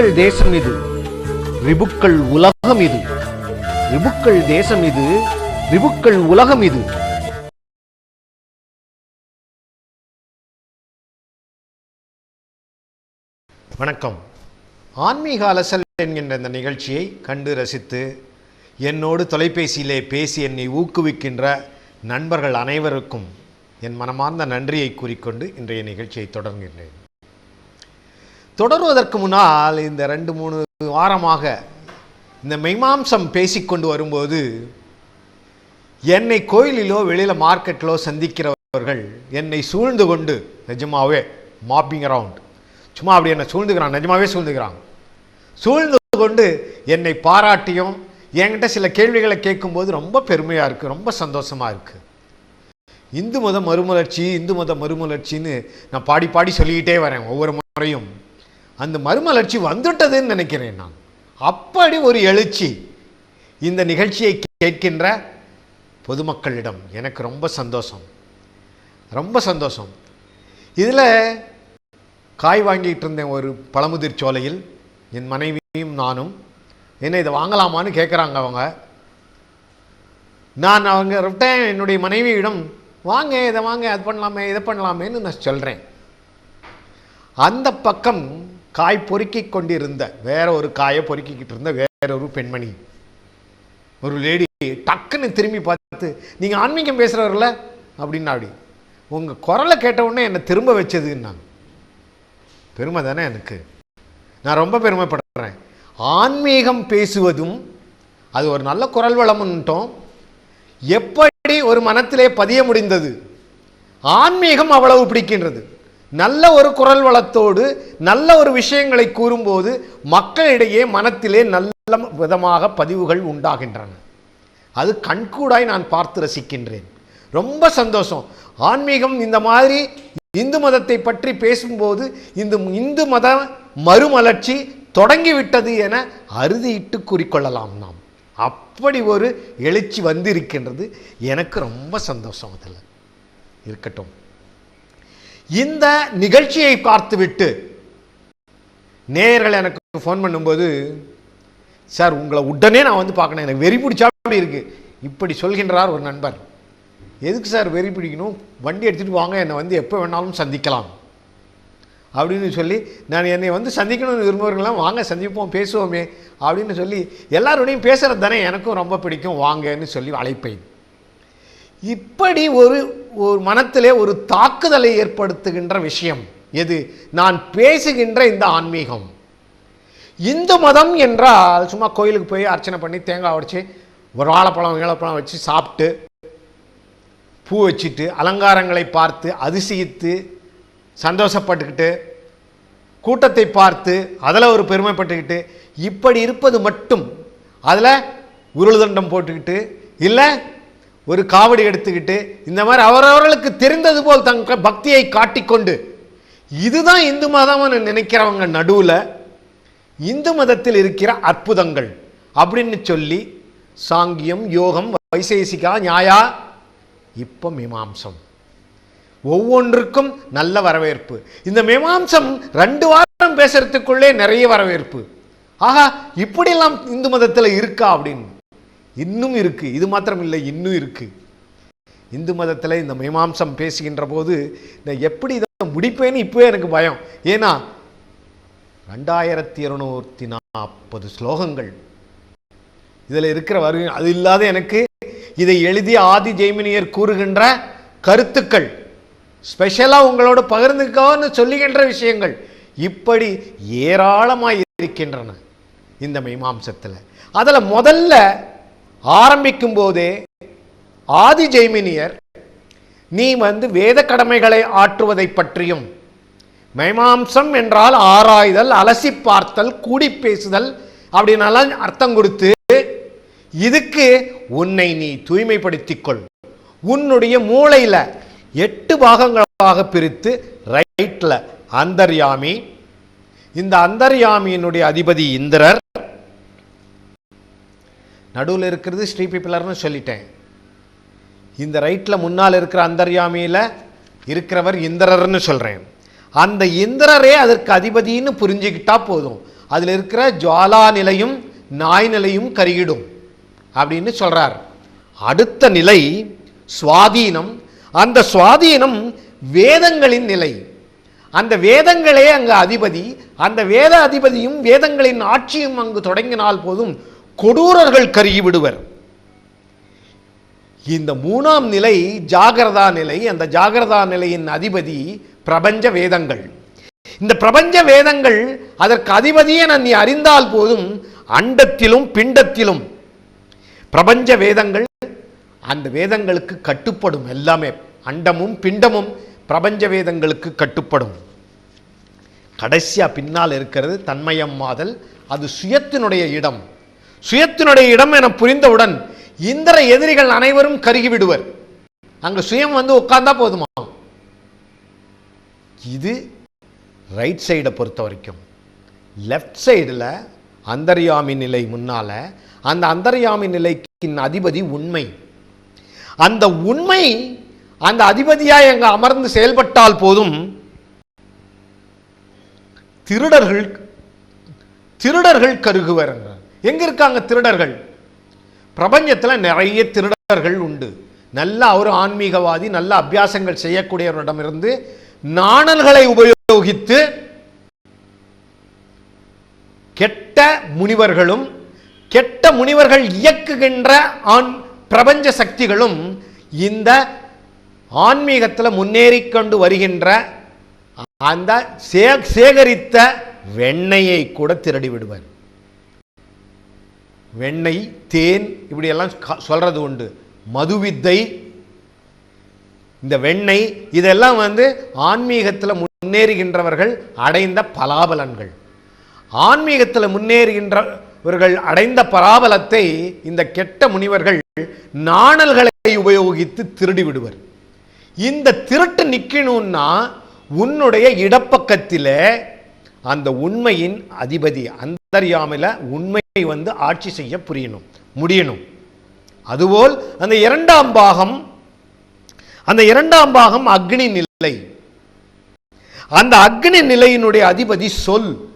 ரிபுக்கள் தேசம் இது. ரிபுக்கள் உலகம் இது. ரிபுக்கள் தேசம் இது. ரிபுக்கள் உலகம் இது. வணக்கம். ஆன்மீக அலசல் என்கின்ற இந்த நிகழ்ச்சியை கண்டு ரசித்து என்னோடு தொலைபேசியிலே பேசி என்னை ஊக்குவிக்கின்ற நண்பர்கள் அனைவருக்கும் என் மனமார்ந்த நன்றியை கூறிக்கொண்டு இன்றைய நிகழ்ச்சியை தொடர்கின்றேன். தொடருவதற்கு முன்னால் இந்த ரெண்டு மூணு வாரமாக இந்த மெய்மாம்சம் பேசிக்கொண்டு வரும்போது என்னை கோயிலிலோ வெளியில் மார்க்கெட்டிலோ சந்திக்கிறவர்கள் என்னை சூழ்ந்து கொண்டு நிஜமாவே மாப்பிங் அரவுண்ட் சும்மா அப்படி என்னை சூழ்ந்துக்கிறான் நிஜமாவே சூழ்ந்துக்கிறாங்க. சூழ்ந்து கொண்டு என்னை பாராட்டியும் என்கிட்ட சில கேள்விகளை கேட்கும்போது ரொம்ப பெருமையாக இருக்குது ரொம்ப சந்தோஷமாக இருக்குது இந்து மத மறுமலர்ச்சி இந்து மத மறுமலர்ச்சின்னு நான் பாடி பாடி சொல்லிக்கிட்டே வரேன் ஒவ்வொரு முறையும். அந்த மறுமலர்ச்சி வந்துட்டதுன்னு நினைக்கிறேன் நான். அப்படி ஒரு எழுச்சி இந்த நிகழ்ச்சியை கேட்கின்ற பொதுமக்களிடம் எனக்கு ரொம்ப சந்தோஷம். ரொம்ப சந்தோஷம். இதில் காய் வாங்கிட்டு இருந்தேன் ஒரு பழமுதிர் சோலையில். என் மனைவியும் நானும். என்ன இதை வாங்கலாமான்னு கேட்குறாங்க அவங்க. நான் அவங்க விட்டேன் என்னுடைய மனைவியிடம் வாங்க இதை வாங்க அது பண்ணலாமே இதை பண்ணலாமேன்னு நான் சொல்கிறேன் அந்த பக்கம் காய் பொறுக்கி கொண்டிருந்த வேற ஒரு காயை பொறுக்கிக்கிட்டு இருந்த வேற ஒரு பெண்மணி. ஒரு லேடி டக்குன்னு திரும்பி பார்த்து நீங்கள் ஆன்மீகம் பேசுகிறவர்ல அப்படின்னா அப்படி உங்கள் குரலை கேட்ட உடனே என்னை திரும்ப வச்சதுன்னாங்க. பெருமை தானே எனக்கு. நான் ரொம்ப பெருமைப்படுறேன். ஆன்மீகம் பேசுவதும் அது ஒரு நல்ல குரல் வளம்ன்ட்டோம் எப்படி ஒரு மனத்திலே பதிய முடிந்தது? ஆன்மீகம் அவ்வளவு பிடிக்கின்றது. நல்ல ஒரு குரல் வளத்தோடு நல்ல ஒரு விஷயங்களை கூறும்போது மக்களிடையே மனத்திலே நல்ல விதமாக பதிவுகள் உண்டாகின்றன. அது கண்கூடாய் நான் பார்த்து ரசிக்கின்றேன். ரொம்ப சந்தோஷம். ஆன்மீகம் இந்த மாதிரி இந்து மதத்தை பற்றி பேசும்போது இந்த இந்து மத மறுமலர்ச்சி தொடங்கிவிட்டது என அறுதியிட்டு கூறிக்கொள்ளலாம் நாம். அப்படி ஒரு எழுச்சி வந்திருக்கின்றது. எனக்கு ரொம்ப சந்தோஷம் அதில். இருக்கட்டும். இந்த நிகழ்ச்சியை பார்த்துவிட்டு நேயர்கள் எனக்கு ஃபோன் பண்ணும்போது சார் உங்களை உடனே நான் வந்து பார்க்கணும். எனக்கு வெறி பிடிச்சா அப்படி இருக்குது இப்படி சொல்கின்றார் ஒரு நண்பர். எதுக்கு சார் வெறி பிடிக்கணும்? வண்டி எடுத்துகிட்டு வாங்க. என்னை வந்து எப்போ வேணாலும் சந்திக்கலாம். அப்படின்னு சொல்லி நான் என்னை வந்து சந்திக்கணும்னு விரும்புகிறவங்களாம் வாங்க சந்திப்போம் பேசுவோமே. அப்படின்னு சொல்லி எல்லாரோடையும் பேசுகிறது தானே எனக்கும் ரொம்ப பிடிக்கும். வாங்கன்னு சொல்லி அழைப்பேன். இப்படி ஒரு ஒரு மனத்திலே ஒரு தாக்குதலை ஏற்படுத்துகின்ற விஷயம் எது? நான் பேசுகின்ற இந்த ஆன்மீகம். இந்து மதம் என்றால் சும்மா கோயிலுக்கு போய் அர்ச்சனை பண்ணி தேங்காய் உடைச்சி ஒரு வாழைப்பழம் ஏழைப்பழம் வச்சு சாப்பிட்டு பூ வச்சுட்டு அலங்காரங்களை பார்த்து அதிசயித்து சந்தோஷப்பட்டுக்கிட்டு கூட்டத்தை பார்த்து அதில் ஒரு பெருமைப்பட்டுக்கிட்டு இப்படி இருப்பது மட்டும். அதில் உருளுதண்டம் போட்டுக்கிட்டு இல்லை ஒரு காவடி எடுத்துக்கிட்டு இந்த மாதிரி அவரவர்களுக்கு தெரிந்தது போல் தங்க பக்தியை காட்டிக்கொண்டு இதுதான் இந்து மதம்னு நினைக்கிறவங்க நடுவில் இந்து மதத்தில் இருக்கிற அற்புதங்கள் அப்படின்னு சொல்லி சாங்கியம் யோகம் வைசேசிகா நியாயா இப்போ மீமாம்சம். ஒவ்வொன்றுக்கும் நல்ல வரவேற்பு. இந்த மீமாம்சம் ரெண்டு வாரம் பேசுறதுக்குள்ளே நிறைய வரவேற்பு. ஆஹா இப்படியெல்லாம் இந்து மதத்தில் இருக்கா அப்படின்னு. இன்னும் இருக்கு. இது மாத்திரம் இல்லை இன்னும் இருக்கு. இந்து மதத்தில் இந்த மீமாம்சம் பேசுகின்ற போது நான் எப்படி இதை முடிப்பேன்னு இப்போவே எனக்கு பயம். ஏன்னா ரெண்டாயிரத்தி இருநூற்றி நாற்பது ஸ்லோகங்கள். இதில் இருக்கிற வரு அது இல்லாத எனக்கு இதை எழுதிய ஆதி ஜெய்மினியர் கூறுகின்ற கருத்துக்கள். ஸ்பெஷலாக உங்களோட பகிர்ந்துக்கோன்னு சொல்லுகின்ற விஷயங்கள் இப்படி ஏராளமாக இருக்கின்றன இந்த மீமாம்சத்தில். அதில் முதல்ல ஆரம்பிக்கும் போதே ஆதி ஜெய்மினியர் நீ வந்து வேத கடமைகளை ஆற்றுவதை பற்றியும் மைமாம்சம் என்றால் ஆராய்தல் அலசி பார்த்தல் கூடி பேசுதல் அப்படின்னாலாம் அர்த்தம் கொடுத்து இதுக்கு உன்னை நீ தூய்மைப்படுத்திக் கொள் உன்னுடைய மூளையில எட்டு பாகங்களாக பிரித்து ரைட்ல அந்தர்யாமி இந்த அந்தர்யாமியினுடைய அதிபதி இந்திரர் நடுவில் இருக்கிறது ஸ்ரீபிப்பிலர்னு சொல்லிட்டேன். இந்த ரைட்டில் முன்னால் இருக்கிற அந்தர்யாமியில் இருக்கிறவர் இந்திரர்னு சொல்கிறேன் அந்த இந்திரரே அதற்கு அதிபதின்னு புரிஞ்சுக்கிட்டா போதும். அதில் இருக்கிற ஜுவாலா நிலையும் நாய் நிலையும் கருகிடும் அப்படின்னு சொல்கிறார் அடுத்த நிலை சுவாதீனம். அந்த சுவாதீனம் வேதங்களின் நிலை. அந்த வேதங்களே அங்கு அதிபதி. அந்த வேத அதிபதியும் வேதங்களின் ஆட்சியும் அங்கு தொடங்கினால் போதும். கொடூரர்கள் கருகி விடுவர். இந்த மூணாம் நிலை ஜாகிரதா நிலை அந்த ஜாகிரதா நிலையின் அதிபதி பிரபஞ்ச வேதங்கள். இந்த பிரபஞ்ச வேதங்கள் அதற்கு அதிபதியே நீ அறிந்தால் போதும் அண்டத்திலும் பிண்டத்திலும். பிரபஞ்ச வேதங்கள் அந்த வேதங்களுக்கு கட்டுப்படும் எல்லாமே. அண்டமும் பிண்டமும் பிரபஞ்ச வேதங்களுக்கு கட்டுப்படும். கடைசியா பின்னால் இருக்கிறது தன்மயம் மாதல் அது சுயத்தினுடைய இடம். சுயத்தினுடைய இடம் என புரிந்தவுடன் இந்திர எதிரிகள் அனைவரும் கருகி விடுவர் அங்க சுயம் வந்து உட்கார்ந்தா போதுமா? இது ரைட் சைடை பொறுத்த வரைக்கும். லெஃப்ட் சைடில் அந்தர்யாமி நிலை முன்னால அந்த அந்தர்யாமி நிலைக்கின் அதிபதி உண்மை. அந்த உண்மை அந்த அதிபதியாய் எங்கே அமர்ந்து செயல்பட்டால் போதும். திருடர்கள் திருடர்கள் கருகுவர் எங்க இருக்காங்க திருடர்கள்? பிரபஞ்சத்துல நிறைய திருடர்கள் உண்டு. நல்ல ஒரு ஆன்மீகவாதி நல்ல அபியாசங்கள் செய்யக்கூடியவரிடமிருந்து நாணல்களை உபயோகித்து கெட்ட முனிவர்களும் கெட்ட முனிவர்கள் இயக்குகின்ற ஆண் பிரபஞ்ச சக்திகளும் இந்த ஆன்மீகத்தில் முன்னேறி கொண்டு வருகின்ற அந்த சே சேகரித்த வெண்ணையை கூட திருடி விடுவார். வெண்ணெய் தேன் இப்படியெல்லாம் சொல்கிறது சொல்றது உண்டு. மதுவித்தை இந்த வெண்ணெய் இதெல்லாம் வந்து ஆன்மீகத்தில் முன்னேறுகின்றவர்கள் அடைந்த பலாபலன்கள். ஆன்மீகத்தில் முன்னேறுகின்றவர்கள் அடைந்த பராபலத்தை இந்த கெட்ட முனிவர்கள் நாணல்களை உபயோகித்து திருடி விடுவர் இந்த திருட்டு நிக்கணும்னா உன்னுடைய இடப்பக்கத்தில் அந்த உண்மையின் அதிபதி அந்தர்யாமில உண்மை வந்து ஆட்சி செய்ய புரியணும் முடியணும். அதுபோல் அந்த இரண்டாம் பாகம் அந்த இரண்டாம் பாகம் அக்னி நிலை. அந்த அக்னி நிலையினுடைய அதிபதி சொல்.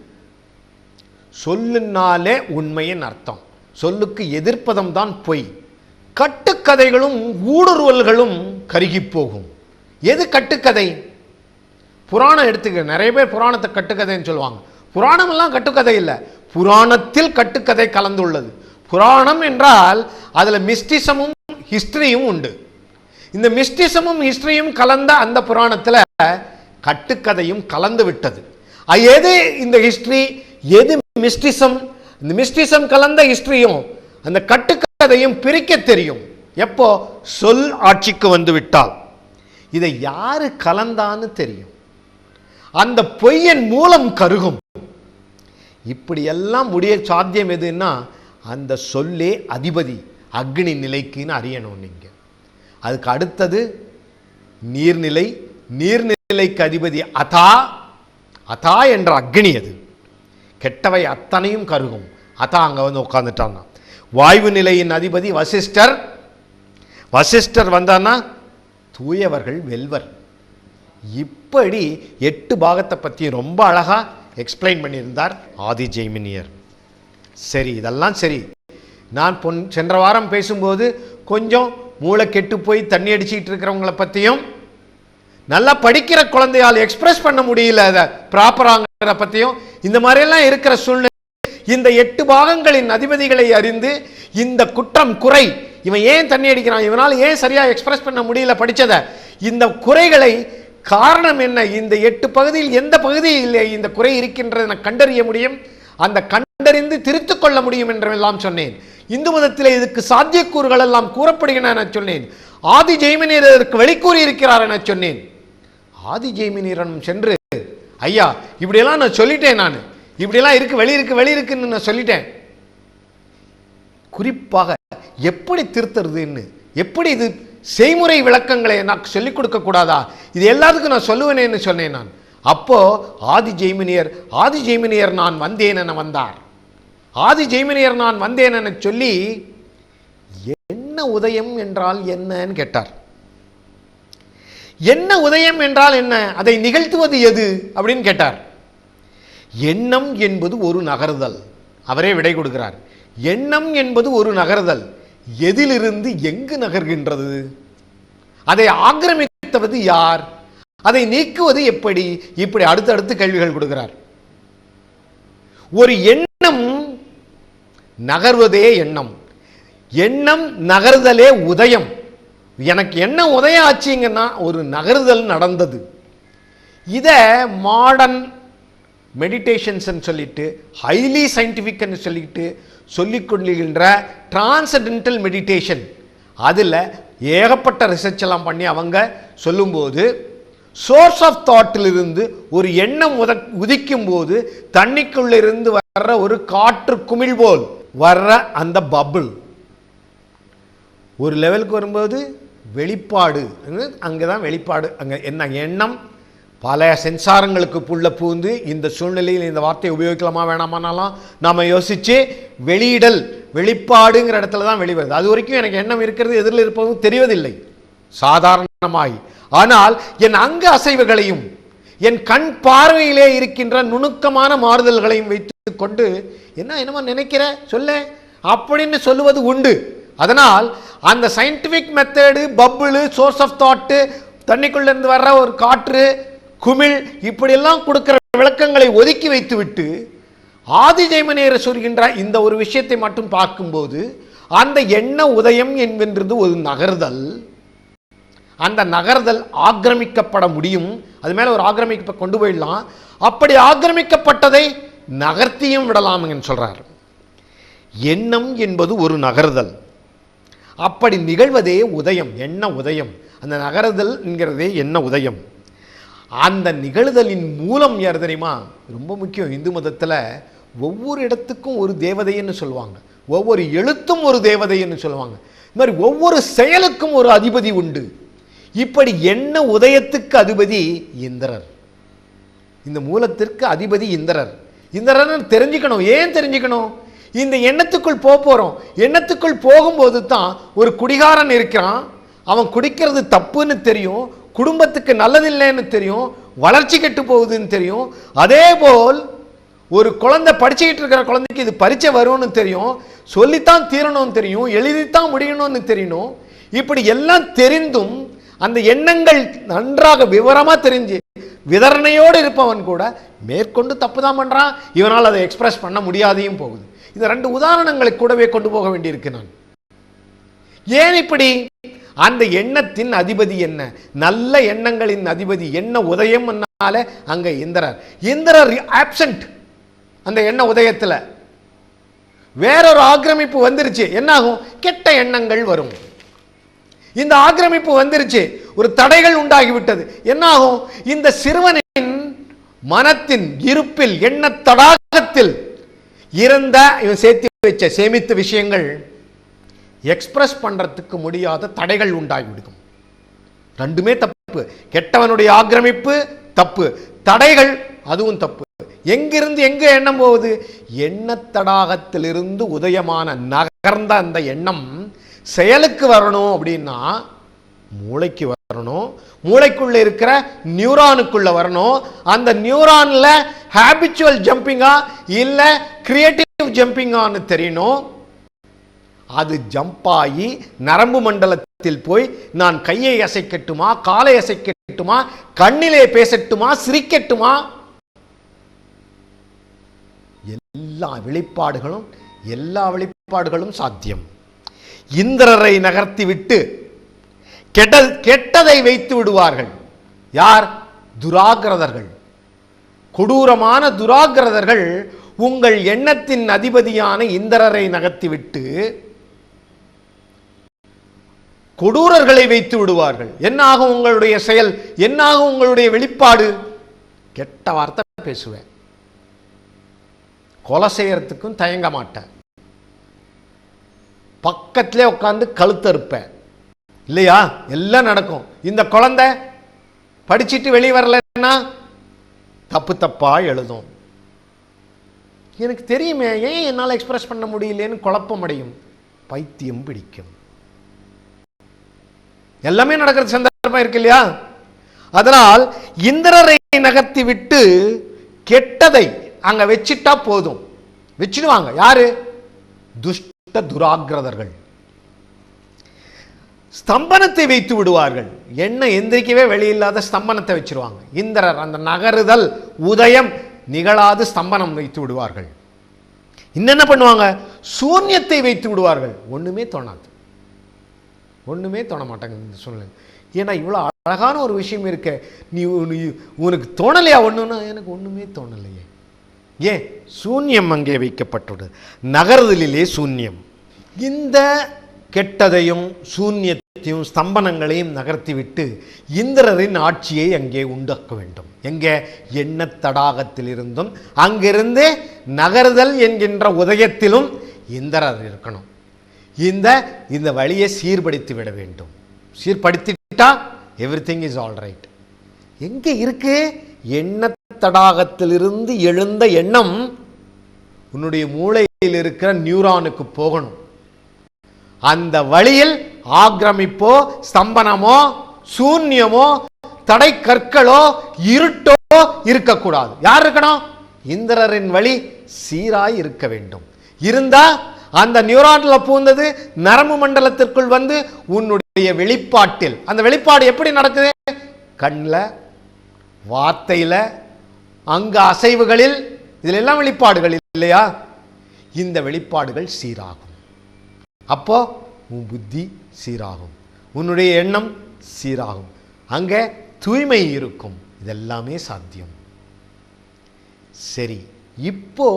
சொல்லுனாலே உண்மையின் அர்த்தம். சொல்லுக்கு எதிர்ப்பதம் தான் பொய். கட்டுக்கதைகளும் ஊடுருவல்களும் கருகி போகும். எது கட்டுக்கதை? புராணம் எடுத்துக்க நிறைய பேர் புராணத்தை கட்டுக்கதைன்னு சொல்லுவாங்க. புராணம் எல்லாம் கட்டுக்கதை இல்லை. புராணத்தில் கட்டுக்கதை கலந்துள்ளது. புராணம் என்றால் அதுல மிஸ்டிசமும் ஹிஸ்டரியும் உண்டு. இந்த மிஸ்டிசமும் ஹிஸ்டரியும் கலந்த அந்த புராணத்துல கட்டுக்கதையும் கலந்து விட்டது. எது இந்த ஹிஸ்டரி எது மிஸ்டிசம் இந்த மிஸ்டிசம் கலந்த ஹிஸ்டரியும் அந்த கட்டுக்கதையும் பிரிக்க தெரியும். எப்போ? சொல் ஆட்சிக்கு வந்து விட்டால். இதை யாரு கலந்தான்னு தெரியும். அந்த பொய்யின் மூலம் கருகும். இப்படியெல்லாம் முடிய சாத்தியம் எதுன்னா அந்த சொல்லே அதிபதி அக்னி நிலைக்குன்னு அறியணும் நீங்கள் அதுக்கு அடுத்தது நீர்நிலை நீர்நிலைக்கு அதிபதி அதா அதா என்ற அக்னி அது. கெட்டவை அத்தனையும் கருகும். அதா அங்கே வந்து உட்காந்துட்டான்னா வாயு நிலையின் அதிபதி வசிஷ்டர். வசிஷ்டர் வந்தான்னா தூயவர்கள் வெல்வர். இப்படி எட்டு பாகத்தை பற்றி ரொம்ப அழகாக எக்ஸ்பிளைன் பண்ணியிருந்தார் ஆதி ஜெய்மினியர். சரி இதெல்லாம் சரி. நான் பொன் சென்ற வாரம் பேசும்போது கொஞ்சம் மூளை கெட்டு போய் தண்ணி அடிச்சிட்டு இருக்கிறவங்கள பற்றியும் நல்லா படிக்கிற குழந்தையால் எக்ஸ்பிரஸ் பண்ண முடியல அதை ப்ராப்பராங்கிற பற்றியும் இந்த மாதிரியெல்லாம் இருக்கிற சூழ்நிலை இந்த எட்டு பாகங்களின் அதிபதிகளை அறிந்து இந்த குற்றம் குறை இவன் ஏன் தண்ணி அடிக்கிறான் இவனால் ஏன் சரியாக எக்ஸ்பிரஸ் பண்ண முடியல படித்ததை இந்த குறைகளை காரணம் என்ன? இந்த எட்டு பகுதியில் எந்த பகுதியில் இந்த குறை இருக்கின்றது என கண்டறிய முடியும். அந்த கண்டறிந்து திருத்திக் கொள்ள முடியும் என்றெல்லாம் சொன்னேன். இந்து மதத்தில் இதுக்கு சாத்தியக்கூறுகள் எல்லாம் கூறப்படுகின்றன என சொன்னேன். ஆதி ஜெய்மினியர் இதற்கு வெளிக்கூறி இருக்கிறார் என சொன்னேன். ஆதி ஜெய்மினீரனும் சென்று ஐயா இப்படியெல்லாம் நான் சொல்லிட்டேன் நான். இப்படியெல்லாம் இருக்கு வெளி இருக்கு வெளி இருக்குன்னு நான் சொல்லிட்டேன். குறிப்பாக எப்படி திருத்துறதுன்னு எப்படி இது செய்முறை விளக்கங்களை நான் சொல்லிக் கொடுக்க கூடாதா? இது எல்லாத்துக்கும் நான் சொல்லுவேனேன்னு சொன்னேன் நான். அப்போ ஆதி ஜெய்மினியர் ஆதி ஜெய்மினியர் நான் வந்தேன் என வந்தார். ஆதி ஜெய்மினியர் நான் வந்தேன் என சொல்லி என்ன உதயம் என்றால் என்னன்னு கேட்டார். என்ன உதயம் என்றால் என்ன? அதை நிகழ்த்துவது எது? அப்படின்னு கேட்டார். எண்ணம் என்பது ஒரு நகர்தல். அவரே விடை கொடுக்கிறார். எண்ணம் என்பது ஒரு நகர்தல். எதிலிருந்து எங்கு நகர்கின்றது? அதை ஆக்கிரமித்தவது யார்? அதை நீக்குவது எப்படி? இப்படி அடுத்தடுத்து கேள்விகள் கொடுக்கிறார். ஒரு எண்ணம் நகர்வதே எண்ணம். எண்ணம் நகர்தலே உதயம். எனக்கு என்ன உதயம் ஆச்சுங்கன்னா ஒரு நகர்தல் நடந்தது. இதை மாடர்ன் மெடிடேஷன்ஸ் சொல்லிட்டு ஹைலி சயின்டிஃபிக்னு சொல்லிட்டு சொல்லிக் கொள்ளுகின்ற டிரான்சடென்டல் மெடிடேஷன் அதில் ஏகப்பட்ட ரிசர்ச் எல்லாம் பண்ணி அவங்க சொல்லும்போது சோர்ஸ் ஆஃப் தாட்டிலிருந்து ஒரு எண்ணம் உத உதிக்கும் போது தண்ணிக்குள்ளிருந்து வர்ற ஒரு காற்று குமிழ் போல் வர்ற அந்த பபிள் ஒரு லெவலுக்கு வரும்போது வெளிப்பாடு. அங்கே தான் வெளிப்பாடு. அங்கே என்ன? எண்ணம். பல சென்சாரங்களுக்கு புள்ள பூந்து இந்த சூழ்நிலையில் இந்த வார்த்தையை உபயோகிக்கலாமா வேணாமானாலும் நாம் யோசித்து வெளியிடல் வெளிப்பாடுங்கிற இடத்துல தான் வெளிவருது. அது வரைக்கும் எனக்கு எண்ணம் இருக்கிறது எதிரில் இருப்பதும் தெரிவதில்லை. சாதாரணமாய். ஆனால் என் அங்க அசைவுகளையும் என் கண் பார்வையிலே இருக்கின்ற நுணுக்கமான மாறுதல்களையும் வைத்துக் கொண்டு என்ன என்னமோ நினைக்கிற? சொல்ல. அப்படின்னு சொல்லுவது உண்டு. அதனால் அந்த scientific method bubble source of thought தண்ணிக்குள்ளேருந்து வர்ற ஒரு காற்று குமிழ் இப்படியெல்லாம் கொடுக்கிற விளக்கங்களை ஒதுக்கி வைத்துவிட்டு ஆதிஜெய்மனே சொல்கின்ற இந்த ஒரு விஷயத்தை மட்டும் பார்க்கும்போது அந்த எண்ண உதயம் என்கின்றது ஒரு நகர்தல். அந்த நகர்தல் ஆக்கிரமிக்கப்பட முடியும். அது மேல ஒரு ஆக்கிரமிப்பை கொண்டு போயிடலாம். அப்படி ஆக்கிரமிக்கப்பட்டதை நகர்த்தியும் விடலாம்னு சொல்றார். எண்ணம் என்பது ஒரு நகர்தல். அப்படி நிகழ்வதே உதயம் என்ன உதயம். அந்த நகருதல் என்கிறதே என்ன உதயம். அந்த நிகழ்தலின் மூலம் யார் தெரியுமா? ரொம்ப முக்கியம். இந்து மதத்தில் ஒவ்வொரு இடத்துக்கும் ஒரு தேவதைன்னு சொல்லுவாங்க. ஒவ்வொரு எழுத்தும் ஒரு தேவதைன்னு சொல்லுவாங்க. இது மாதிரி ஒவ்வொரு செயலுக்கும் ஒரு அதிபதி உண்டு. இப்படி என்ன உதயத்துக்கு அதிபதி? இந்திரர். இந்த மூலத்திற்கு அதிபதி இந்திரர். இந்திரன் தெரிஞ்சுக்கணும். ஏன் தெரிஞ்சுக்கணும்? இந்த எண்ணத்துக்குள் போக போகிறோம் எண்ணத்துக்குள் போகும்போது தான் ஒரு குடிகாரன் இருக்கிறான். அவன் குடிக்கிறது தப்புன்னு தெரியும். குடும்பத்துக்கு நல்லதில்லைன்னு தெரியும் வளர்ச்சி கெட்டு போகுதுன்னு தெரியும். அதே போல் ஒரு குழந்தை படிச்சுக்கிட்டு இருக்கிற குழந்தைக்கு இது பரீட்சை வரும்னு தெரியும். சொல்லித்தான் தீரணும்னு தெரியும் எழுதித்தான் முடியணும்னு தெரியணும். இப்படி எல்லாம் தெரிந்தும் அந்த எண்ணங்கள் நன்றாக விவரமாக தெரிஞ்சு விதரணையோடு இருப்பவன் கூட மேற்கொண்டு தப்பு தான் பண்ணுறான் இவனால் அதை எக்ஸ்பிரஸ் பண்ண முடியாதையும் போகுது. இந்த ரெண்டு உதாரணங்களை கூடவே கொண்டு போக வேண்டியிருக்கு நான். ஏன் இப்படி அந்த எண்ணத்தின் அதிபதி என்ன? நல்ல எண்ணங்களின் அதிபதி என்ன உதயம் அங்க இந்திரர். இந்திரர் ஆப்சண்ட் அந்த எண்ண உதயத்தில். வேறொரு ஆக்கிரமிப்பு வந்துருச்சு. என்னாகும்? கெட்ட எண்ணங்கள் வரும். இந்த ஆக்கிரமிப்பு வந்துருச்சு. ஒரு தடைகள் உண்டாகிவிட்டது. என்னாகும்? இந்த சிறுவனின் மனத்தின் இருப்பில் எண்ண தடாகத்தில் இருந்த இவன் சேர்த்து வச்ச சேமித்த விஷயங்கள் எக்ஸ்பிரஸ் பண்ணுறதுக்கு முடியாத தடைகள் உண்டாகிவிடும். ரெண்டுமே தப்பு. கெட்டவனுடைய ஆக்கிரமிப்பு தப்பு. தடைகள் அதுவும் தப்பு. எங்கிருந்து எங்க எண்ணம் போகுது? எண்ணத்தடாகத்திலிருந்து உதயமான நகர்ந்த அந்த எண்ணம் செயலுக்கு வரணும் அப்படின்னா மூளைக்கு வரணும். மூளைக்குள்ள இருக்கிற நியூரானுக்குள்ள வரணும். அந்த நியூரான்ல ஹேபிச்சுவல் ஜம்பிங்கா இல்ல கிரியேட்டிவ் ஜம்பிங்கான்னு தெரியணும். அது ஜம்ப் ஆகி நரம்பு மண்டலத்தில் போய் நான் கையை அசைக்கட்டுமா காலை அசைக்கட்டுமா கண்ணிலே பேசட்டுமா சிரிக்கட்டுமா? எல்லா வெளிப்பாடுகளும் எல்லா வெளிப்பாடுகளும் சாத்தியம். இந்திரரை நகர்த்தி விட்டு கெட்ட கெட்டதை வைத்து விடுவார்கள். யார்? துராகிரதர்கள். கொடூரமான துராகிரதர்கள் உங்கள் எண்ணத்தின் அதிபதியான இந்திரரை நகர்த்திவிட்டு கொடூரர்களை வைத்து விடுவார்கள். என்ன ஆகும் உங்களுடைய செயல்? என்ன ஆகும் உங்களுடைய வெளிப்பாடு? கெட்ட வார்த்தை பேசுவேன். கொலை செய்யறதுக்கும் தயங்க மாட்டேன். பக்கத்திலே உட்காந்து கழுத்தறுப்பேன் இல்லையா? எல்லாம் நடக்கும். இந்த குழந்தை படிச்சிட்டு வெளியே வரலன்னா தப்பு தப்பா எழுதும். எனக்கு தெரியுமே ஏன் என்னால் எக்ஸ்பிரஸ் பண்ண முடியலன்னு குழப்பம் அடையும் பைத்தியம் பிடிக்கும். எல்லாமே நடக்கிற சந்தர்ப்பம் இருக்கு இல்லையா? அதனால் இந்திரரை நகர்த்தி விட்டு கெட்டதை அங்க வச்சிட்டா போதும். வச்சிடுவாங்க. யாரு? துஷ்ட துராகிரதர்கள் ஸ்தம்பனத்தை வைத்து விடுவார்கள். என்ன எந்திரிக்கவே வெளியில்லாத ஸ்தம்பனத்தை வச்சிருவாங்க. இந்திரர் அந்த நகருதல் உதயம் நிகழாது ஸ்தம்பனம் வைத்து விடுவார்கள். இன்னென்ன பண்ணுவாங்க? சூன்யத்தை வைத்து விடுவார்கள். ஒண்ணுமே தோணாது. ஒன்றுமே தோண மாட்டாங்க இந்த சூழ்நிலை ஏன்னா இவ்வளோ அழகான ஒரு விஷயம் இருக்க. நீ நீ- உனக்கு தோணலையா ஒன்றுன்னா எனக்கு ஒன்றுமே தோணலையே. ஏன்? சூன்யம் அங்கே வைக்கப்பட்டுள்ளது. நகர்தலிலே சூன்யம். இந்த கெட்டதையும் சூன்யத்தையும் ஸ்தம்பனங்களையும் நகர்த்திவிட்டு இந்திரரின் ஆட்சியை அங்கே உண்டாக்க வேண்டும். எங்கே? எண்ணத் தடாகத்திலிருந்தும் அங்கிருந்து நகர்தல் என்கின்ற உதயத்திலும் இந்திரர் இருக்கணும். இந்த இந்த வழியை சீர்படுத்தி விட வேண்டும். சீர்படுத்திட்டா everything is all right எங்க இருக்கு? எண்ண தடாகத்திலிருந்து எழுந்த எண்ணம் உன்னுடைய மூளையில் இருக்கிற நியூரானுக்கு போகணும். அந்த வழியில் ஆக்கிரமிப்போ ஸ்தம்பனமோ சூன்யமோ தடை கற்களோ இருட்டோ இருக்கக்கூடாது. யார் இருக்கணும்? இந்திரரின் வழி சீராய் இருக்க வேண்டும். இருந்தா அந்த நியூரான்ல பூந்தது நரம்பு மண்டலத்திற்குள் வந்து உன்னுடைய வெளிப்பாட்டில். அந்த வெளிப்பாடு எப்படி நடக்குது? கண்ணில் வார்த்தையில் அங்க அசைவுகளில் இதில் எல்லாம் வெளிப்பாடுகள் இல்லையா? இந்த வெளிப்பாடுகள் சீராகும். அப்போ உன் புத்தி சீராகும். உன்னுடைய எண்ணம் சீராகும். அங்கே தூய்மை இருக்கும். இதெல்லாமே சாத்தியம். சரி இப்போ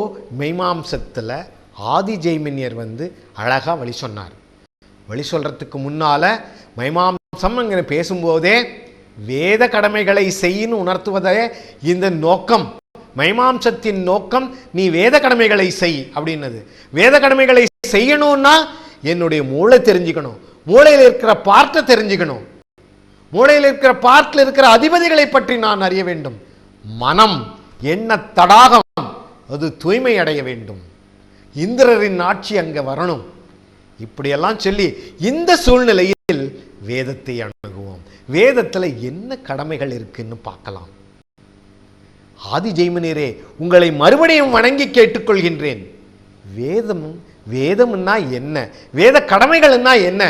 மெய்மாம்சத்தில் ஆதி ஜெய்மினியர் வந்து அழகா வழி சொன்னார். வழி சொல்கிறதுக்கு முன்னால மைமாம்சம் அங்கே பேசும்போதே வேத கடமைகளை செய்யின்னு உணர்த்துவதே இந்த நோக்கம். மைமாம்சத்தின் நோக்கம் நீ வேத கடமைகளை செய் அப்படின்னது. வேத கடமைகளை செய்யணும்னா என்னுடைய மூளை தெரிஞ்சுக்கணும். மூளையில் இருக்கிற பார்ட்டை தெரிஞ்சுக்கணும். மூளையில் இருக்கிற பார்ட்டில் இருக்கிற அதிபதிகளை பற்றி நான் அறிய வேண்டும். மனம் என்ன தடாகம் அது தூய்மை அடைய வேண்டும். இந்திரரின் ஆட்சி அங்க வரணும். இப்படியெல்லாம் சொல்லி இந்த சூழ்நிலையில் வேதத்தை அணுகுவோம். வேதத்துல என்ன கடமைகள் இருக்குன்னு பார்க்கலாம். ஆதி ஜெய்மனீரே உங்களை மறுபடியும் வணங்கி கேட்டுக்கொள்கின்றேன். வேதம் வேதம்னா என்ன? வேத கடமைகள்னா என்ன?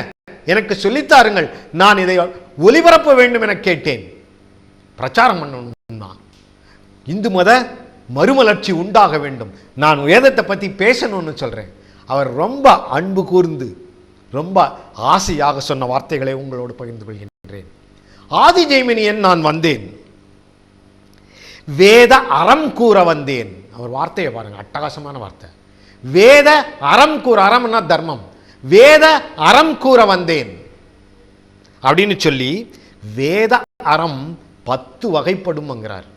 எனக்கு சொல்லித்தாருங்கள் நான் இதை ஒளிபரப்ப வேண்டும் என கேட்டேன். பிரச்சாரம் பண்ணணும்னா. இந்து மத மறுமலர்ச்சி உண்டாக வேண்டும். நான் வேதத்தை பற்றி பேசணும்னு சொல்கிறேன் அவர் ரொம்ப அன்பு கூர்ந்து ரொம்ப ஆசையாக சொன்ன வார்த்தைகளை உங்களோடு பகிர்ந்து கொள்கின்றேன். ஆதி ஜெய்மினியன் நான் வந்தேன்? வேத அறம் கூற வந்தேன். அவர் வார்த்தையை பாருங்க அட்டகாசமான வார்த்தை. வேத அறம் கூற அறம்னா தர்மம். வேத அறம் கூற வந்தேன். அப்படின்னு சொல்லி வேத அறம் பத்து வகைப்படும்ங்கிறார்.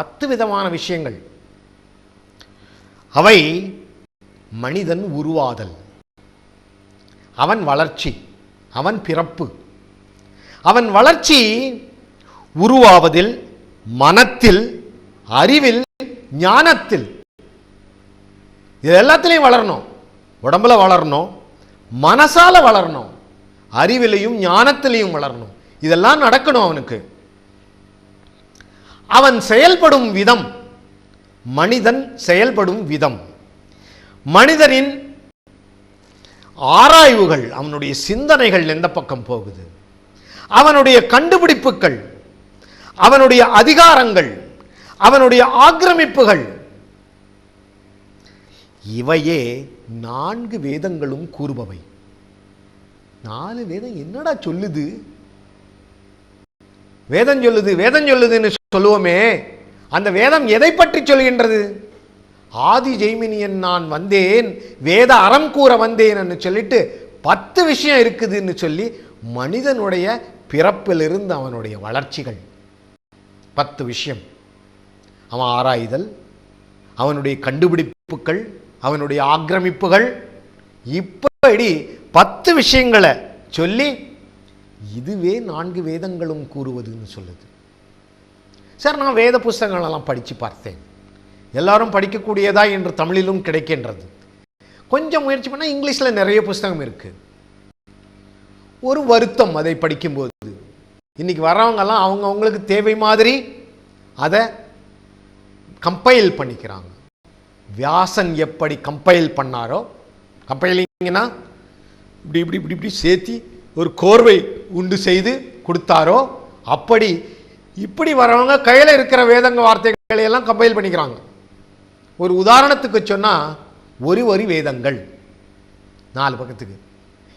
பத்து விதமான விஷயங்கள். அவை மனிதன் உருவாதல். அவன் வளர்ச்சி அவன் பிறப்பு. அவன் வளர்ச்சி உருவாவதில் மனத்தில் அறிவில் ஞானத்தில். இது எல்லாத்துலேயும் வளரணும். உடம்புல வளரணும் மனசால வளரணும் அறிவிலையும் ஞானத்திலையும் வளரணும். இதெல்லாம் நடக்கணும் அவனுக்கு. அவன் செயல்படும் விதம் மனிதன் செயல்படும் விதம். மனிதனின் ஆராய்வுகள் அவனுடைய சிந்தனைகள் எந்த பக்கம் போகுது? அவனுடைய கண்டுபிடிப்புகள் அவனுடைய அதிகாரங்கள் அவனுடைய ஆக்கிரமிப்புகள் இவையே நான்கு வேதங்களும் கூறுபவை. நாலு வேதம் என்னடா சொல்லுது? வேதம் சொல்லுது வேதம் சொல்லுதுன்னு சொல்லுவோமே அந்த வேதம் எதை பற்றி சொல்கின்றது? ஆதி ஜெய்மினியன் நான் வந்தேன் வேத அறம் கூற வந்தேன் என்று சொல்லிட்டு பத்து விஷயம் இருக்குதுன்னு சொல்லி மனிதனுடைய பிறப்பிலிருந்து அவனுடைய வளர்ச்சிகள். பத்து விஷயம். அவன் ஆராய்தல் அவனுடைய கண்டுபிடிப்புகள் அவனுடைய ஆக்கிரமிப்புகள். இப்படி பத்து விஷயங்களை சொல்லி இதுவே நான்கு வேதங்களும் கூறுவதுன்னு சொல்லுது. சார் நான் வேத புஸ்தகங்களெல்லாம் படித்து பார்த்தேன். எல்லாரும் படிக்கக்கூடியதா என்று தமிழிலும் கிடைக்கின்றது. கொஞ்சம் முயற்சி பண்ணால் இங்கிலீஷில் நிறைய புஸ்தகம் இருக்குது ஒரு வருத்தம் அதை படிக்கும்போது. இன்னைக்கு வர்றவங்கெல்லாம் அவங்க அவங்களுக்கு தேவை மாதிரி அதை கம்பைல் பண்ணிக்கிறாங்க. வியாசன் எப்படி கம்பைல் பண்ணாரோ கம்பைலிங்கன்னா இப்படி இப்படி இப்படி இப்படி சேர்த்தி ஒரு கோர்வை உண்டு செய்து கொடுத்தாரோ அப்படி இப்படி வரவங்க கையில் இருக்கிற வேதங்க வார்த்தைகளை எல்லாம் கம்பைல் பண்ணிக்கிறாங்க. ஒரு உதாரணத்துக்கு சொன்னால் ஒரு வரி வேதங்கள். நாலு பக்கத்துக்கு.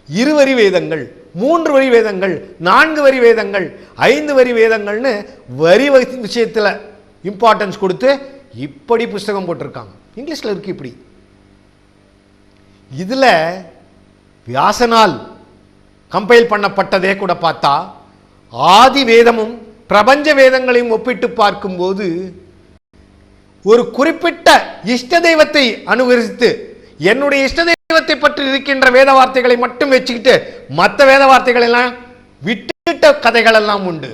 இருவரி வேதங்கள் மூன்று வரி வேதங்கள் நான்கு வரி வேதங்கள் ஐந்து வரி வேதங்கள்னு வரி விஷயத்தில் இம்பார்ட்டன்ஸ் கொடுத்து இப்படி புஸ்தகம் போட்டிருக்காங்க. இங்கிலீஷில் இருக்கு இப்படி. இதில் வியாசனால் கம்பைல் பண்ணப்பட்டதே கூட பார்த்தா ஆதி வேதமும் பிரபஞ்ச வேதங்களையும் ஒப்பிட்டு பார்க்கும்போது ஒரு குறிப்பிட்ட இஷ்ட தெய்வத்தை அனுகரித்து என்னுடைய இஷ்ட தெய்வத்தை பற்றி இருக்கின்ற வேத வார்த்தைகளை மட்டும் வச்சுக்கிட்டு மற்ற வேத வார்த்தைகள் எல்லாம் விட்டுட்ட கதைகள் எல்லாம் உண்டு.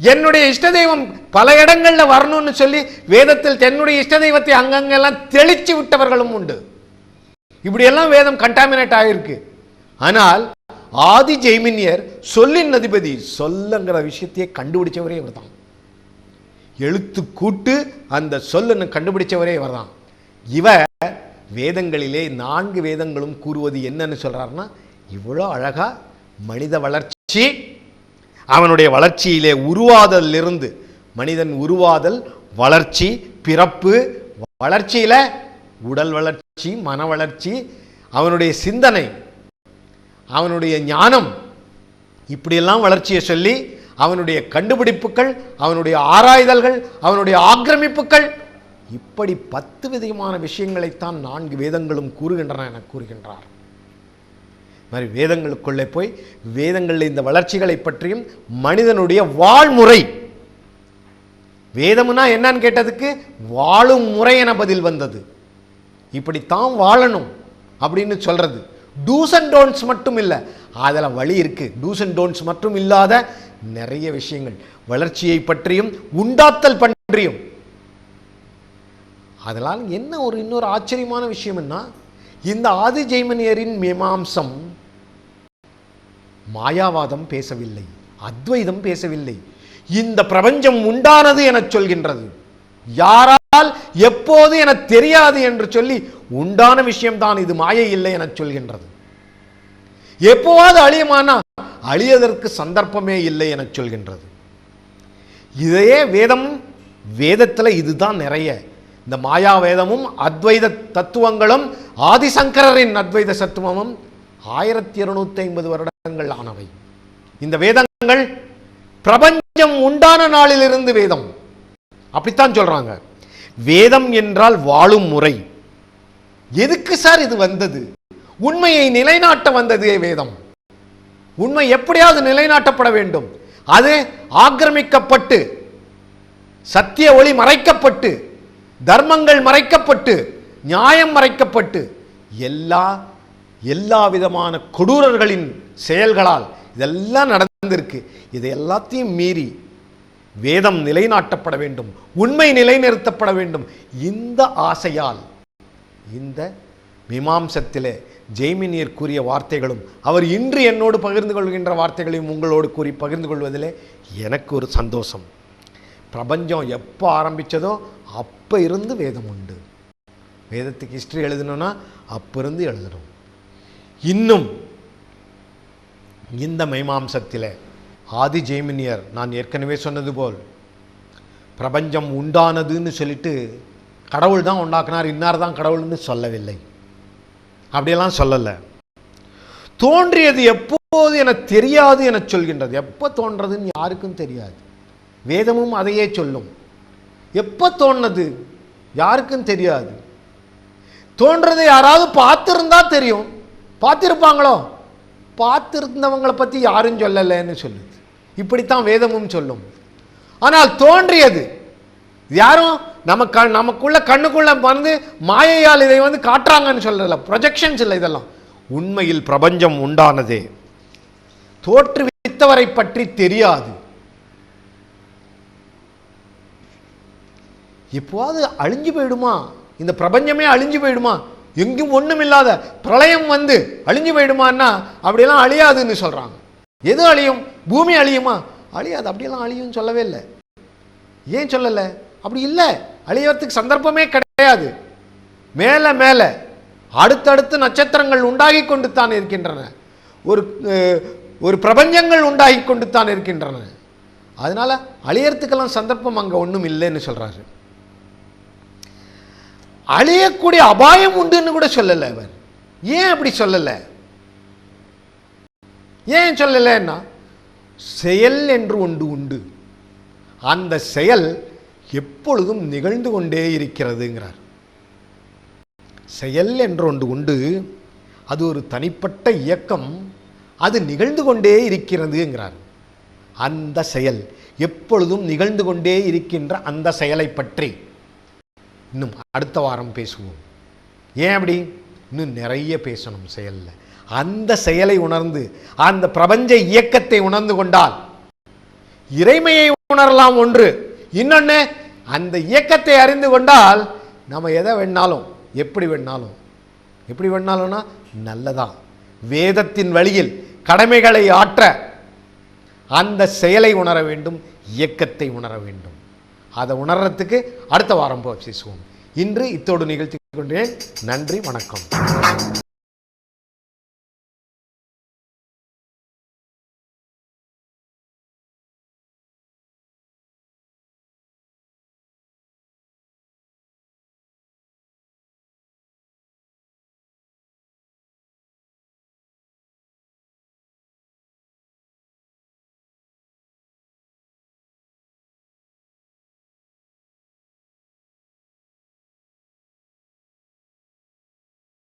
என்னுடைய இஷ்ட தெய்வம் பல இடங்கள்ல வரணும்னு சொல்லி வேதத்தில் தன்னுடைய இஷ்ட தெய்வத்தை அங்கங்கெல்லாம் தெளிச்சு விட்டவர்களும் உண்டு. இப்படியெல்லாம் வேதம் கண்டாமினேட் ஆகிருக்கு ஆனால் ஆதி ஜெய்மினியர் சொல்லின் அதிபதி சொல்லுங்கிற விஷயத்தையே கண்டுபிடிச்சவரே இவர் தான் எழுத்து கூட்டு அந்த சொல்லுன்னு கண்டுபிடிச்சவரே இவர் தான் இவர் வேதங்களிலே நான்கு வேதங்களும் கூறுவது என்னன்னு சொல்றாருன்னா இவ்வளோ அழகா மனித வளர்ச்சி அவனுடைய வளர்ச்சியிலே உருவாதலிருந்து மனிதன் உருவாதல் வளர்ச்சி பிறப்பு வளர்ச்சியில உடல் வளர்ச்சி மன வளர்ச்சி அவனுடைய சிந்தனை அவனுடைய ஞானம் இப்படியெல்லாம் வளர்ச்சியை சொல்லி அவனுடைய கண்டுபிடிப்புகள் அவனுடைய ஆராய்தல்கள் அவனுடைய ஆக்கிரமிப்புகள் இப்படி பத்து விதமான விஷயங்களைத்தான் நான்கு வேதங்களும் கூறுகின்றன என கூறுகின்றார். மாதிரி வேதங்களுக்குள்ளே போய் வேதங்களில் இந்த வளர்ச்சிகளை பற்றியும் மனிதனுடைய வாழ்முறை. வேதம்னா என்னன்னு கேட்டதுக்கு வாழும் முறை என பதில் வந்தது. இப்படித்தான் வாழணும் அப்படின்னு சொல்றது. டூஸ் அண்ட் டோன்ட்ஸ் மட்டும் இல்லை. அதில் வழி இருக்குது டூஸ் அண்ட் டோன்ட்ஸ் மட்டும் இல்லாத நிறைய விஷயங்கள். வளர்ச்சியை பற்றியும் உண்டாத்தல் பற்றியும். அதனால் என்ன ஒரு இன்னொரு ஆச்சரியமான விஷயம்னா இந்த ஆதி ஜெய்மனியரின் மீமாம்சம் மாயாவாதம் பேசவில்லை. அத்வைதம் பேசவில்லை. இந்த பிரபஞ்சம் உண்டானது என சொல்கின்றது. யாரா எப்போது என தெரியாது என்று சொல்லி உண்டான விஷயம்தான் இது மாயை இல்லை என சொல்கின்றது. எப்போவாது அழியுமானா அழியதற்கு சந்தர்ப்பமே இல்லை என சொல்கின்றது. இதையே வேதம் வேதத்தில் இதுதான் நிறைய. இந்த மாயா வேதமும் அத்வைத தத்துவங்களும் ஆதிசங்கரரின் அத்வைத தத்துவமும் ஆயிரத்தி இருநூத்தி ஐம்பது வருடங்கள் ஆனவை. இந்த வேதங்கள் பிரபஞ்சம் உண்டான நாளிலிருந்து வேதம். அப்படித்தான் சொல்றாங்க. வேதம் என்றால் வாழும் முறை. எதுக்கு சார் இது வந்தது? உண்மையை நிலைநாட்ட வந்ததே வேதம். உண்மை எப்படியாவது நிலைநாட்டப்பட வேண்டும். அது ஆக்கிரமிக்கப்பட்டு சத்திய ஒளி மறைக்கப்பட்டு தர்மங்கள் மறைக்கப்பட்டு நியாயம் மறைக்கப்பட்டு எல்லா எல்லா விதமான கொடூரர்களின் செயல்களால் இதெல்லாம் நடந்திருக்கு. இதை எல்லாத்தையும் மீறி வேதம் நிலைநாட்டப்பட வேண்டும் உண்மை நிலைநிறுத்தப்பட வேண்டும். இந்த ஆசையால் இந்த மீமாம்சத்திலே ஜெய்மினியர் கூறிய வார்த்தைகளும் அவர் இன்று என்னோடு பகிர்ந்து கொள்கின்ற வார்த்தைகளையும் உங்களோடு கூறி பகிர்ந்து கொள்வதிலே எனக்கு ஒரு சந்தோஷம். பிரபஞ்சம் எப்போ ஆரம்பித்ததோ அப்போ இருந்து வேதம் உண்டு. வேதத்துக்கு ஹிஸ்ட்ரி எழுதணும்னா அப்போ இருந்து எழுதணும். இன்னும் இந்த மைமாம்சத்தில் ஆதி ஜெய்மினியர் நான் ஏற்கனவே சொன்னது போல் பிரபஞ்சம் உண்டானதுன்னு சொல்லிட்டு கடவுள் தான் உண்டாக்குனார் இன்னார் தான் கடவுள்னு சொல்லவில்லை. அப்படியெல்லாம் சொல்லலை. தோன்றியது எப்போது என தெரியாது என சொல்கின்றது. எப்போ தோன்றதுன்னு யாருக்கும் தெரியாது. வேதமும் அதையே சொல்லும். எப்போ தோணுது யாருக்கும் தெரியாது. தோன்றதை யாராவது பார்த்துருந்தா தெரியும். பார்த்துருப்பாங்களோ? பார்த்துருந்தவங்களை பற்றி யாரும் சொல்லலைன்னு சொல்லுது. இப்படித்தான் வேதமும் சொல்லும். ஆனால் தோன்றியது. யாரும் நம்ம க நமக்குள்ள கண்ணுக்குள்ள வந்து மாயையால் இதை வந்து காட்டுறாங்கன்னு சொல்றதில்ல ப்ரொஜெக்ஷன்ஸ் இல்லை இதெல்லாம். உண்மையில் பிரபஞ்சம் உண்டானதே. தோற்றுவித்தவரை பற்றி தெரியாது. எப்போவாது அழிஞ்சு போயிடுமா? இந்த பிரபஞ்சமே அழிஞ்சு போயிடுமா? எங்கும் ஒன்றும் இல்லாத பிரளயம் வந்து அழிஞ்சு போயிடுமான்னா அப்படியெல்லாம் அழியாதுன்னு சொல்றாங்க. எது அழியும்? பூமி அழியுமா? அழியாது அப்படியெல்லாம் அழியும்னு சொல்லவே இல்லை. ஏன் சொல்லலை? அப்படி இல்லை. அழியறதுக்கு சந்தர்ப்பமே கிடையாது. மேலே மேலே அடுத்தடுத்து நட்சத்திரங்கள் உண்டாகி கொண்டு தான் இருக்கின்றன. ஒரு ஒரு பிரபஞ்சங்கள் உண்டாகி கொண்டு தான் இருக்கின்றன. அதனால அழியறதுக்கெல்லாம் சந்தர்ப்பம் அங்கே ஒன்றும் இல்லைன்னு சொல்றாரு. அழியக்கூடிய அபாயம் உண்டுன்னு கூட சொல்லலை அவர். ஏன் அப்படி சொல்லலை? ஏன் சொல்லலைன்னா செயல் என்று ஒன்று உண்டு. அந்த செயல் எப்பொழுதும் நிகழ்ந்து கொண்டே இருக்கிறதுங்கிறார். செயல் என்று ஒன்று உண்டு அது ஒரு தனிப்பட்ட இயக்கம் அது நிகழ்ந்து கொண்டே இருக்கிறதுங்கிறார். அந்த செயல் எப்பொழுதும் நிகழ்ந்து கொண்டே இருக்கின்ற அந்த செயலை பற்றி இன்னும் அடுத்த வாரம் பேசுவோம். ஏன் அப்படி? இன்னும் நிறைய பேசணும் செயலில். அந்த செயலை உணர்ந்து அந்த பிரபஞ்ச இயக்கத்தை உணர்ந்து கொண்டால் இறைமையை உணரலாம் ஒன்று. இன்னொன்று அந்த இயக்கத்தை அறிந்து கொண்டால் நம்ம எதை வேணாலும் எப்படி வேணாலும் எப்படி வேணாலும்னா நல்லதான். வேதத்தின் வழியில் கடமைகளை ஆற்ற அந்த செயலை உணர வேண்டும் இயக்கத்தை உணர வேண்டும். அதை உணர்றதுக்கு அடுத்த வாரம் பேசுவோம். இன்று இத்தோடு நிகழ்த்தி கொண்டேன். நன்றி வணக்கம்.